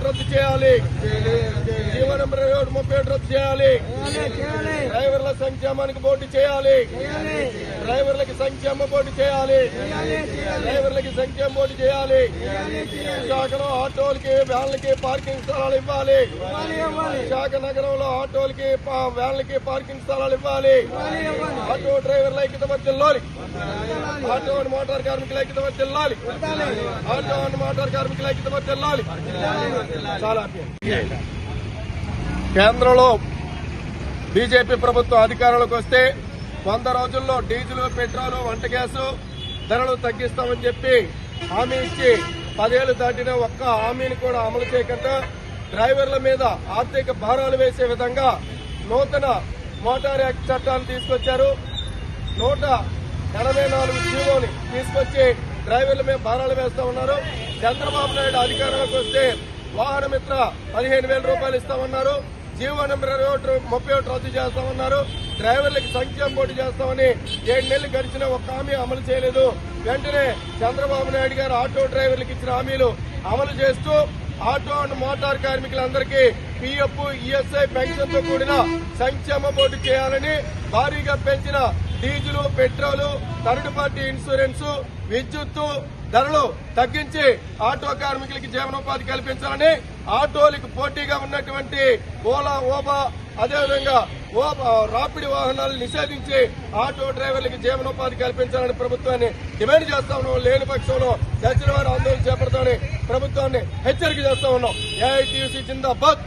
రద్దు చేయాలి. జీవనం ఏడు ముప్పై ఏడు రద్దు చేయాలి. డ్రైవర్ల సంక్షేమానికి పోటీ చేయాలి. డ్రైవర్లకి సంక్షేమ పోటీ చేయాలి. డ్రైవర్లకి సంక్షేమ పోటీ చేయాలి. విశాఖలో ఆటోలకి వ్యాన్లకి పార్కింగ్ స్థలాలు ఇవ్వాలి. విశాఖ నగరంలో ఆటోలకి వ్యాన్లకి పార్కింగ్ స్థలాలు ఇవ్వాలి. ఆటో డ్రైవర్ల ఐక్యత మధ్యలో ఆటో అండ్ మోటార్ కార్మికుల ఐక్యత వర్తిల్లాలి ఆటో అండ్ మోటార్ కార్మికుల ఐక్యత వర్తిల్లాలి చాలా కేంద్రంలో బీజేపీ ప్రభుత్వం అధికారంలోకి వస్తే వంద రోజుల్లో డీజిల్ పెట్రోల్ వంట గ్యాసు ధరలు తగ్గిస్తామని చెప్పి హామీ ఇచ్చి పదేళ్ళు దాటిన ఒక్క హామీని కూడా అమలు చేయకుండా డ్రైవర్ల మీద ఆర్థిక భారాలు వేసే విధంగా నూతన మోటార్ యాక్ట్ చట్టాన్ని తీసుకొచ్చారు. నూట ఎనభై నాలుగు జీవోని తీసుకొచ్చి డ్రైవర్ల మీద భారాలు వేస్తా ఉన్నారు. చంద్రబాబు నాయుడు అధికారంలోకి వస్తే వాహనమిత్ర పదిహేను వేల రూపాయలు ఇస్తామన్నారు జీవో నెంబర్ ఇరవై ఒకటి ముప్పై ఒకటి రద్దు చేస్తామన్నారు డ్రైవర్లకు సంక్షేమ పోటీ చేస్తామని ఏడు నెలలు గడిచిన ఒక హామీ అమలు చేయలేదు. వెంటనే చంద్రబాబు నాయుడు గారు ఆటో డ్రైవర్లకు ఇచ్చిన హామీలు అమలు చేస్తూ ఆటో అండ్ మోటార్ కార్మికులందరికీ పీఎఫ్ ఈఎస్ఐ పెన్షన్తో కూడిన సంక్షేమ బోర్డు చేయాలని భారీగా పెంచిన diesel petrol third party insurance విద్యుత్తు ధరలు తగ్గించి ఆటో కార్మికులకి జీవనోపాధి కల్పించాలని ఆటోలకు పోటీగా ఉన్నటువంటి ఓలా ఓబా అదేవిధంగా రాపిడి వాహనాలు నిషేధించి ఆటో డ్రైవర్లకి జీవనోపాధి కల్పించాలని ప్రభుత్వాన్ని డిమాండ్ చేస్తా ఉన్నాం. లేని పక్షంలో దక్షిణ వారు ఆందోళన చేపడతామని ప్రభుత్వాన్ని హెచ్చరిక చేస్తా ఉన్నాం. ఏఐటీసీ జిందాబాద్.